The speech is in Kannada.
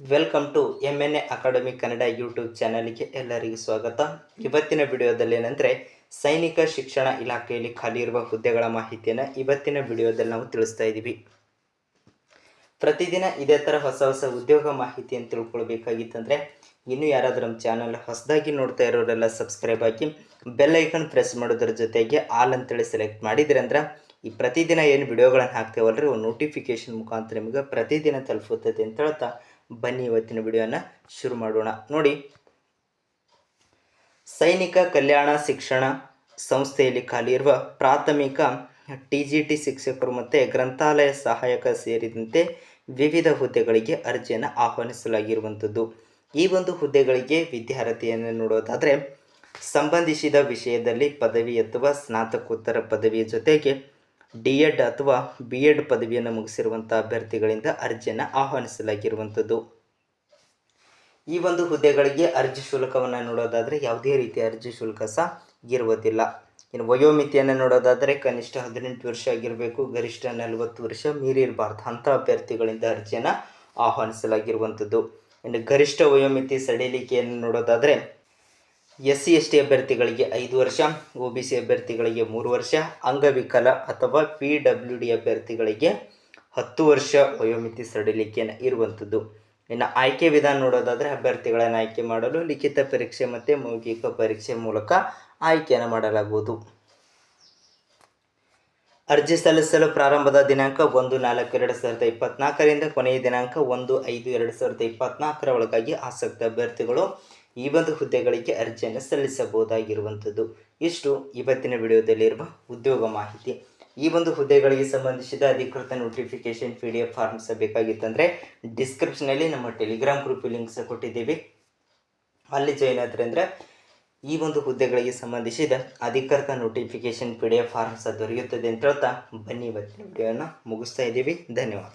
Welcome to M N A academy Kannada YouTube ಚಾನಲ್ಗೆ ಎಲ್ಲರಿಗೂ ಸ್ವಾಗತ. ಇವತ್ತಿನ ವಿಡಿಯೋದಲ್ಲಿ ಏನಂದರೆ, ಸೈನಿಕ ಶಿಕ್ಷಣ ಇಲಾಖೆಯಲ್ಲಿ ಖಾಲಿ ಇರುವ ಹುದ್ದೆಗಳ ಮಾಹಿತಿಯನ್ನು ಇವತ್ತಿನ ವಿಡಿಯೋದಲ್ಲಿ ನಾವು ತಿಳಿಸ್ತಾ ಇದ್ದೀವಿ ಪ್ರತಿದಿನ ಇದೇ ಥರ ಹೊಸ ಹೊಸ ಉದ್ಯೋಗ ಮಾಹಿತಿಯನ್ನು ತಿಳ್ಕೊಳ್ಬೇಕಾಗಿತ್ತಂದರೆ, ಇನ್ನೂ ಯಾರಾದರೂ ನಮ್ಮ ಚಾನಲ್ ಹೊಸದಾಗಿ ನೋಡ್ತಾ ಇರೋರೆಲ್ಲ ಸಬ್ಸ್ಕ್ರೈಬ್ ಆಗಿ ಬೆಲ್ ಐಕನ್ ಪ್ರೆಸ್ ಮಾಡೋದ್ರ ಜೊತೆಗೆ ಆಲ್ ಅಂತೇಳಿ ಸೆಲೆಕ್ಟ್ ಮಾಡಿದ್ರೆ ಅಂದ್ರೆ, ಈ ಪ್ರತಿದಿನ ಏನು ವಿಡಿಯೋಗಳನ್ನು ಹಾಕ್ತೇವಲ್ರಿ, ಒಂದು ನೋಟಿಫಿಕೇಶನ್ ಮುಖಾಂತರ ನಿಮಗೆ ಪ್ರತಿದಿನ ತಲುಪುತ್ತದೆ ಅಂತ ಹೇಳ್ತಾ ಬನ್ನಿ ಇವತ್ತಿನ ವಿಡಿಯೋನ ಶುರು ಮಾಡೋಣ. ನೋಡಿ, ಸೈನಿಕ ಕಲ್ಯಾಣ ಶಿಕ್ಷಣ ಸಂಸ್ಥೆಯಲ್ಲಿ ಖಾಲಿ ಇರುವ ಪ್ರಾಥಮಿಕ ಟಿ ಜಿ ಟಿ ಶಿಕ್ಷಕರು ಮತ್ತು ಗ್ರಂಥಾಲಯ ಸಹಾಯಕ ಸೇರಿದಂತೆ ವಿವಿಧ ಹುದ್ದೆಗಳಿಗೆ ಅರ್ಜಿಯನ್ನು ಆಹ್ವಾನಿಸಲಾಗಿರುವಂಥದ್ದು. ಈ ಒಂದು ಹುದ್ದೆಗಳಿಗೆ ವಿದ್ಯಾರ್ಥಿಯನ್ನು ನೋಡೋದಾದರೆ, ಸಂಬಂಧಿಸಿದ ವಿಷಯದಲ್ಲಿ ಪದವಿ ಅಥವಾ ಸ್ನಾತಕೋತ್ತರ ಪದವಿಯ ಜೊತೆಗೆ ಡಿ ಎಡ್ ಅಥವಾ ಬಿ ಎಡ್ ಪದವಿಯನ್ನು ಮುಗಿಸಿರುವಂಥ ಅಭ್ಯರ್ಥಿಗಳಿಂದ ಅರ್ಜಿಯನ್ನು ಆಹ್ವಾನಿಸಲಾಗಿರುವಂಥದ್ದು. ಈ ಒಂದು ಹುದ್ದೆಗಳಿಗೆ ಅರ್ಜಿ ಶುಲ್ಕವನ್ನು ನೋಡೋದಾದರೆ ಯಾವುದೇ ರೀತಿಯ ಅರ್ಜಿ ಶುಲ್ಕ ಸಹ ಇರುವುದಿಲ್ಲ. ಇನ್ನು ವಯೋಮಿತಿಯನ್ನು ನೋಡೋದಾದರೆ ಕನಿಷ್ಠ ಹದಿನೆಂಟು ವರ್ಷ ಆಗಿರಬೇಕು, ಗರಿಷ್ಠ ನಲವತ್ತು ವರ್ಷ ಮೀರಿರಬಾರ್ದು ಅಂಥ ಅಭ್ಯರ್ಥಿಗಳಿಂದ ಅರ್ಜಿಯನ್ನು ಆಹ್ವಾನಿಸಲಾಗಿರುವಂಥದ್ದು. ಇನ್ನು ಗರಿಷ್ಠ ವಯೋಮಿತಿ ಸಡಿಲಿಕೆಯನ್ನು ನೋಡೋದಾದರೆ ಎಸ್ ಸಿ ಎಸ್ ಟಿ ಅಭ್ಯರ್ಥಿಗಳಿಗೆ ಐದು ವರ್ಷ, ಒ ಬಿ ಸಿ ಅಭ್ಯರ್ಥಿಗಳಿಗೆ ಮೂರು ವರ್ಷ, ಅಂಗವಿಕಲ ಅಥವಾ ಪಿ ಡಬ್ಲ್ಯೂ ಡಿ ಅಭ್ಯರ್ಥಿಗಳಿಗೆ ಹತ್ತು ವರ್ಷ ವಯೋಮಿತಿ ಸಡಿಲಿಕ್ಕೆ ಇರುವಂಥದ್ದು. ಇನ್ನು ಆಯ್ಕೆ ವಿಧಾನ ನೋಡೋದಾದರೆ ಅಭ್ಯರ್ಥಿಗಳನ್ನು ಆಯ್ಕೆ ಮಾಡಲು ಲಿಖಿತ ಪರೀಕ್ಷೆ ಮತ್ತು ಮೌಖಿಕ ಪರೀಕ್ಷೆ ಮೂಲಕ ಆಯ್ಕೆಯನ್ನು ಮಾಡಲಾಗುವುದು. ಅರ್ಜಿ ಸಲ್ಲಿಸಲು ಪ್ರಾರಂಭದ ದಿನಾಂಕ ಒಂದು ನಾಲ್ಕು ಎರಡು ಸಾವಿರದ ಇಪ್ಪತ್ನಾಲ್ಕರಿಂದ ಕೊನೆಯ ದಿನಾಂಕ ಒಂದು ಐದು ಎರಡು ಸಾವಿರದ ಇಪ್ಪತ್ನಾಲ್ಕರ ಒಳಗಾಗಿ ಆಸಕ್ತ ಅಭ್ಯರ್ಥಿಗಳು ಈ ಒಂದು ಹುದ್ದೆಗಳಿಗೆ ಅರ್ಜಿಯನ್ನು ಸಲ್ಲಿಸಬಹುದಾಗಿರುವಂಥದ್ದು. ಇಷ್ಟು ಇವತ್ತಿನ ವಿಡಿಯೋದಲ್ಲಿರುವ ಉದ್ಯೋಗ ಮಾಹಿತಿ. ಈ ಒಂದು ಹುದ್ದೆಗಳಿಗೆ ಸಂಬಂಧಿಸಿದ ಅಧಿಕೃತ notification P D F forms ಬೇಕಾಗಿತ್ತಂದರೆ ಡಿಸ್ಕ್ರಿಪ್ಷನಲ್ಲಿ ನಮ್ಮ ಟೆಲಿಗ್ರಾಮ್ ಗ್ರೂಪ್ ಲಿಂಕ್ಸ್ ಕೊಟ್ಟಿದ್ದೀವಿ. ಅಲ್ಲಿ ಜಾಯ್ನ್ ಆದರೆ ಅಂದರೆ ಈ ಒಂದು ಹುದ್ದೆಗಳಿಗೆ ಸಂಬಂಧಿಸಿದ ಅಧಿಕೃತ notification P D F forms ದೊರೆಯುತ್ತದೆ ಅಂತ ಹೇಳ್ತಾ ಬನ್ನಿ ಇವತ್ತಿನ ವಿಡಿಯೋನ ಮುಗಿಸ್ತಾ ಇದ್ದೀವಿ. ಧನ್ಯವಾದ.